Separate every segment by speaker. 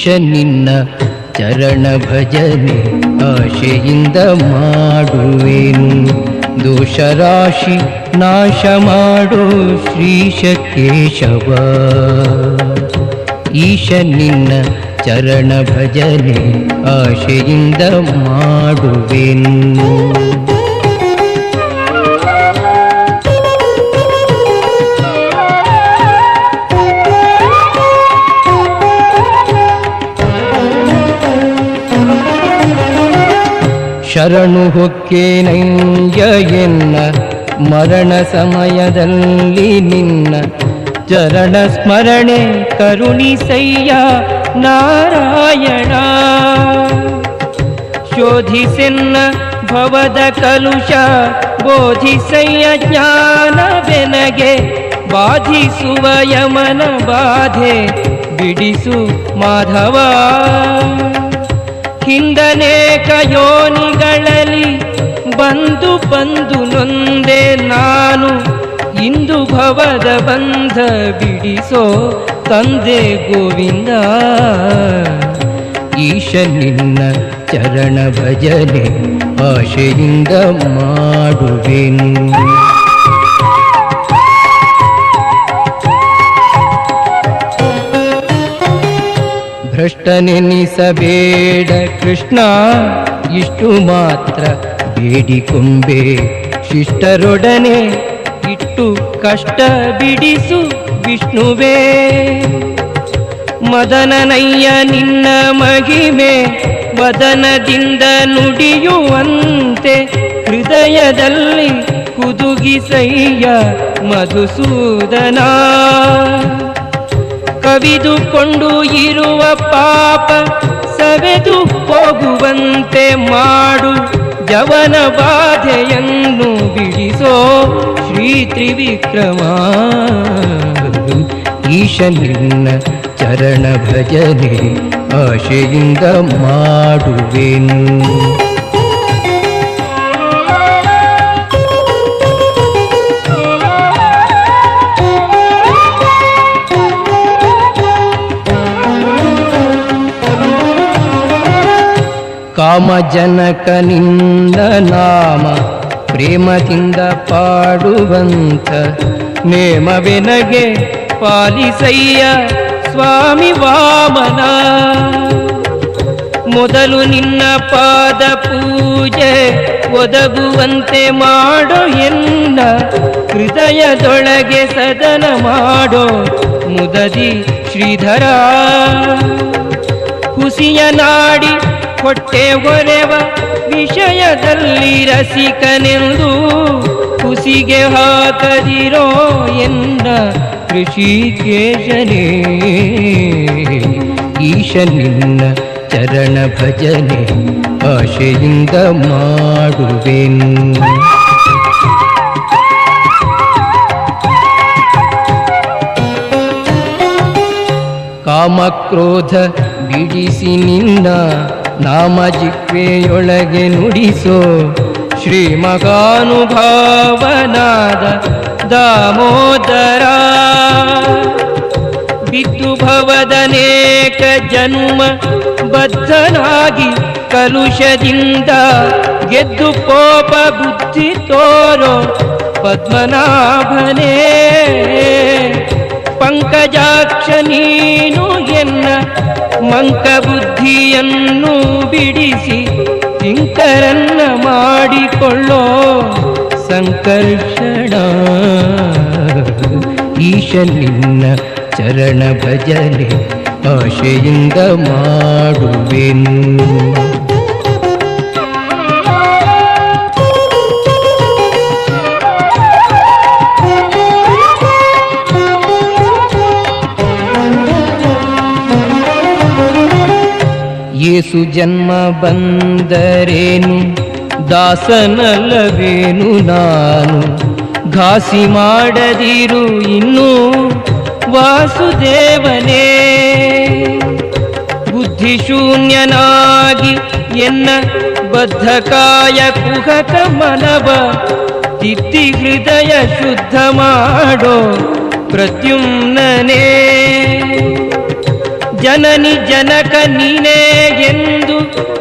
Speaker 1: ಈಶ ನಿನ್ನ ಚರಣ ಭಜನೆ ಆಶೆಯಿಂದ ಮಾಡುವೆನು. ದೋಷ ರಾಶಿ ನಾಶ ಮಾಡು ಶ್ರೀಶ ಕೇಶವ ಈಶ ನಿನ್ನ ಚರಣ ಭಜನೆ ಆಶೆಯಿಂದ ಮಾಡುವೆನು. ಶರಣು ಹೊಕ್ಕೇನಯ್ಯ ಎನ್ನ ಮರಣ ಸಮಯದಲ್ಲಿ ನಿನ್ನ ಚರಣ ಸ್ಮರಣೆ ಕರುಣಿಸಯ್ಯ ನಾರಾಯಣ. ಶೋಧಿಸೆನ್ನ ಭವದ ಕಲುಷ ಬೋಧಿಸಯ್ಯ ಜ್ಞಾನವೆನಗೆ ಬಾಧಿಸುವ ಯಮನ ಬಾಧೆ ಬಿಡಿಸು ಮಾಧವ. ಹಿಂದನೇ ಯೋನಿಗಳಲ್ಲಿ ಬಂದು ನೊಂದೆ ನಾನು ಇಂದು ಭವದ ಬಂಧ ಬಿಡಿಸೋ ತಂದೆ ಗೋವಿಂದ. ಈಶ ನಿನ್ನ ಚರಣ ಭಜನೆ ಆಶೆಯಿಂದ ಮಾಡುವೆನು. ಭ್ರಷ್ಟನೆನಿಸಬೇಡ ಕೃಷ್ಣ, ಇಷ್ಟು ಮಾತ್ರ ಬೇಡಿಕೊಂಬೆ ಶಿಷ್ಟರೊಡನೆ ಇಟ್ಟು ಕಷ್ಟ ಬಿಡಿಸು ವಿಷ್ಣುವೇ. ಮದನನಯ್ಯ ನಿನ್ನ ಮಹಿಮೆ, ವದನದಿಂದ ನುಡಿಯುವಂತೆ ಹೃದಯದಲ್ಲಿ ಕುದುಗಿಸಯ್ಯ ಮಧುಸೂದನ. ಕವಿದುಕೊಂಡು ಇರುವ ಪಾಪ ಸವೆದು ಹೋಗುವಂತೆ ಮಾಡು ಜವನ ಬಾಧೆಯನ್ನು ಬಿಡಿಸೋ ಶ್ರೀ ತ್ರಿವಿಕ್ರಮ ಈಶ ಚರಣ ಭಜನೆ ಆಶೆಯಿಂದ ಮಾಡುವೆನು. ಕಾಮಜನಕನಿಂದ ನಾಮ, ಪ್ರೇಮದಿಂದ ಪಾಡುವಂತ ನೇಮವೆನಗೆ ಪಾಲಿಸಯ್ಯ ಸ್ವಾಮಿ ವಾಮನ. ಮೊದಲು ನಿನ್ನ ಪಾದ ಪೂಜೆ ಒದಗುವಂತೆ ಮಾಡೋ ಎನ್ನ, ಹೃದಯದೊಳಗೆ ಸದನ ಮಾಡೋ ಮುದದಿ ಶ್ರೀಧರ. ಹುಸಿಯ ನಾಡಿ ಹೊಟ್ಟೆ ಹೊರೆವ ವಿಷಯದಲ್ಲಿ ರಸಿಕನೆಂದು ಕುಸಿಗೆ ಹಾಕದಿರೋ ಎಂದ ಋಷಿಕೇಶನೇ. ಈಶ ನಿನ್ನ ಚರಣ ಭಜನೆ ಆಶೆಯಿಂದ ಮಾಡುವೆನು. ಕಾಮಕ್ರೋಧ ಬಿಡಿಸಿ ನಿನ್ನ ನಾಮ ಜಿಕ್ವೆಯೊಳಗೆ ನುಡಿಸೋ. ಶ್ರೀ ಮಗಾನುಭಾವನಾದ ದಾಮೋದರ. ಬಿದ್ದು ಭವದನೇಕ ಜನ್ಮ ಬದ್ಧನಾಗಿ ಕಲುಷದಿಂದ ಗೆದ್ದು ಕೋಪ ಬುದ್ಧಿ ತೋರೋ ಪದ್ಮನಾಭನೇ. ಪಂಕಜಾಕ್ಷ ನೀನು ಎನ್ನ ಮಂಕ ಬುದ್ಧಿಯನ್ನು ಬಿಡಿಸಿ ಕಿಂಕರನ್ನ ಮಾಡಿಕೊಳ್ಳೋ ಸಂಕರ್ಷಣ. ಈಶ ನಿನ್ನ ಚರಣ ಭಜನೆ ಆಶೆಯಿಂದ ಮಾಡುವೆನು. ಏಸು ಜನ್ಮ ಬಂದರೇನು? ದಾಸನಲ್ಲವೇನು ನಾನು? ಘಾಸಿ ಮಾಡದಿರು ಇನ್ನೂ ವಾಸುದೇವನೇ. ಬುದ್ಧಿಶೂನ್ಯನಾಗಿ ಎನ್ನ ಬದ್ಧಕಾಯ ಕುಹಕ ಮನವ, ತಿತ್ತಿ ಹೃದಯ ಶುದ್ಧ ಮಾಡೋ ಪ್ರತ್ಯುಮ್ನನೇ. ಜನನಿ ಜನಕ ನೀನೇ ಎಂದು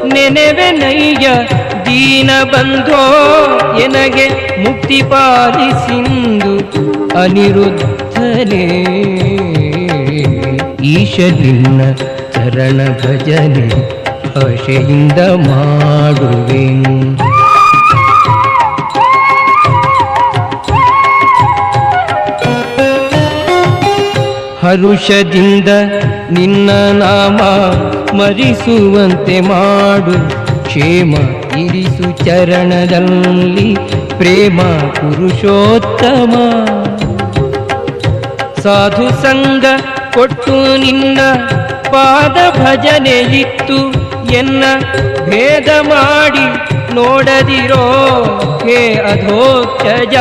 Speaker 1: ನೆನೆವೆನಯ್ಯ ದೀನ ಬಂಧೋ ಎನಗೆ ಮುಕ್ತಿ ಪಾಲಿಸಿಂದು ಅನಿರುದ್ಧನೇ. ಈಶ ನಿನ್ನ ಚರಣ ಭಜನೆ ಆಶೆಯಿಂದ ಮಾಡುವೆನು. ಹರುಷದಿಂದ ನಿನ್ನ ನಾಮ ಮರಿಸುವಂತೆ ಮಾಡು. ಕ್ಷೇಮ ಇರಿಸು ಚರಣದಲ್ಲಿ ಪ್ರೇಮ ಪುರುಷೋತ್ತಮ. ಸಾಧು ಸಂಗ ಕೊಟ್ಟು ನಿನ್ನ ಪಾದ ಭಜನೆ ಇತ್ತು. ಎನ್ನ ಭೇದ ಮಾಡಿ ನೋಡದಿರೋ ಹೇ ಅಧೋಕ್ಷಜ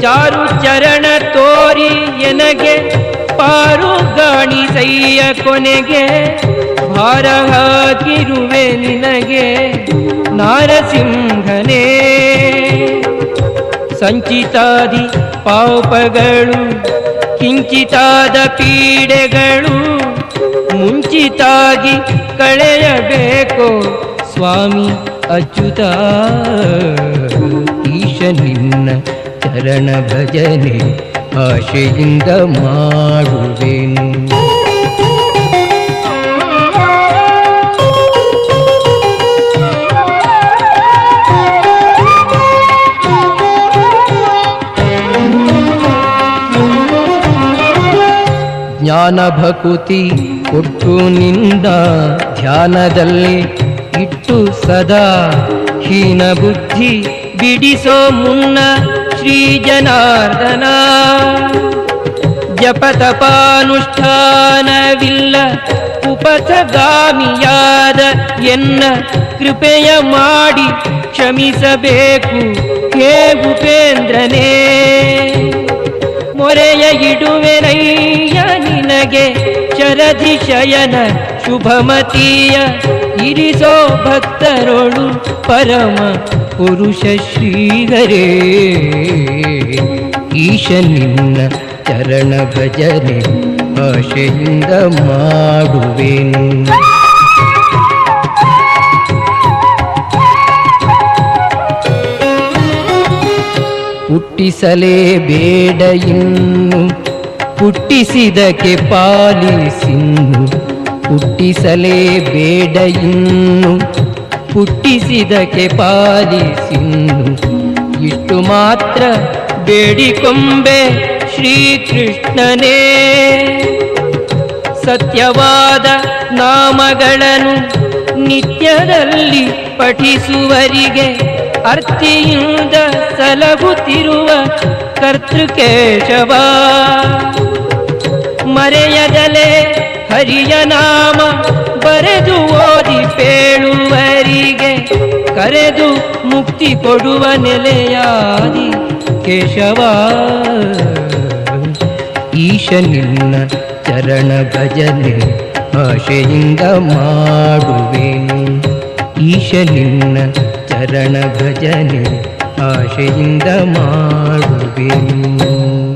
Speaker 1: ಚಾರು ಚರಣ ಎನಗೆ ಪಾರು ಗಾಣಿಸಯ್ಯ ಕೊನೆಗೆ ಭಾರ ಹಾಕಿರುವೆ ನಿನಗೆ ನಾರಸಿಂಹನೇ. ಸಂಚಿತಾದಿ ಪಾಪಗಳು ಕಿಂಚಿತಾದ ಪೀಡೆಗಳು ಮುಂಚಿತಾಗಿ ಕಳೆಯಬೇಕು ಸ್ವಾಮಿ ಅಚ್ಯುತ. ಈಶ ನಿನ್ನ ಚರಣ ಭಜನೆ ಆಶೆಯಿಂದ ಮಾಡುವೆನು. ಜ್ಞಾನ ಭಕುತಿ ಕೊಟ್ಟು ನಿಂದ ಧ್ಯಾನದಲ್ಲಿ ಇಟ್ಟು ಸದಾ ಹೀನ ಬುದ್ಧಿ ಬಿಡಿಸೋ ಮುನ್ನ ಶ್ರೀ ಜನಾರ್ದನ ಜಪತಪಾನುಷ್ಠಾನವಿಲ್ಲ, ಉಪಸಗಾಮಿಯಾದ ಎನ್ನ ಕೃಪೆಯ ಮಾಡಿ ಕ್ಷಮಿಸಬೇಕು ಹೇ ಉಪೇಂದ್ರನೇ. ಮೊರೆಯ ಇಡುವೆನಯ್ಯ ನಿನಗೆ ಶರಧಿ ಶಯನ ಶುಭಮತಿಯ, ಇರಿಸೋ ಭಕ್ತರೊಳು ಪರಮ ಪುರುಷ ಶ್ರೀಗರೇ ಈಶ ನಿನ್ನ ಚರಣ ಭಜನೆ ಆಶೆಯಿಂದ ಮಾಡುವೆನು ಹುಟ್ಟಿಸಲೇಬೇಡ ಇನ್ನು ಹುಟ್ಟಿಸಿದಕ್ಕೆ ಪಾಲಿಸಿನ್ನು ಹುಟ್ಟಿಸಲೇಬೇಡ ಇನ್ನು ಹುಟ್ಟಿಸಿದಕ್ಕೆ ಪಾಲಿಸಿನ್ನು. ಇಷ್ಟು ಮಾತ್ರ ಬೇಡಿಕೊಂಬೆ ಶ್ರೀಕೃಷ್ಣನೇ. ಸತ್ಯವಾದ ನಾಮಗಳನ್ನು ನಿತ್ಯದಲ್ಲಿ ಪಠಿಸುವರಿಗೆ ಅರ್ಥಿಯಿಂದ ಸಲಹುತ್ತಿರುವ ಕರ್ತೃಕೇಶವ. ಮರೆಯದಲೆ ಹರಿಯ ನಾಮ ಬರೆದು ಓದಿ ಪೇಳುವರಿಗೆ ಕರೆದು ಮುಕ್ತಿ ಕೊಡುವ ನೆಲೆಯಾದಿ ಕೇಶವ. ಈಶ ನಿನ್ನ ಚರಣ ಭಜನೆ ಆಶೆಯಿಂದ ಮಾಡುವೆ. ಈಶ ನಿನ್ನ ಚರಣ ಭಜನೆ ಆಶೆಯಿಂದ ಮಾಡುವೆನು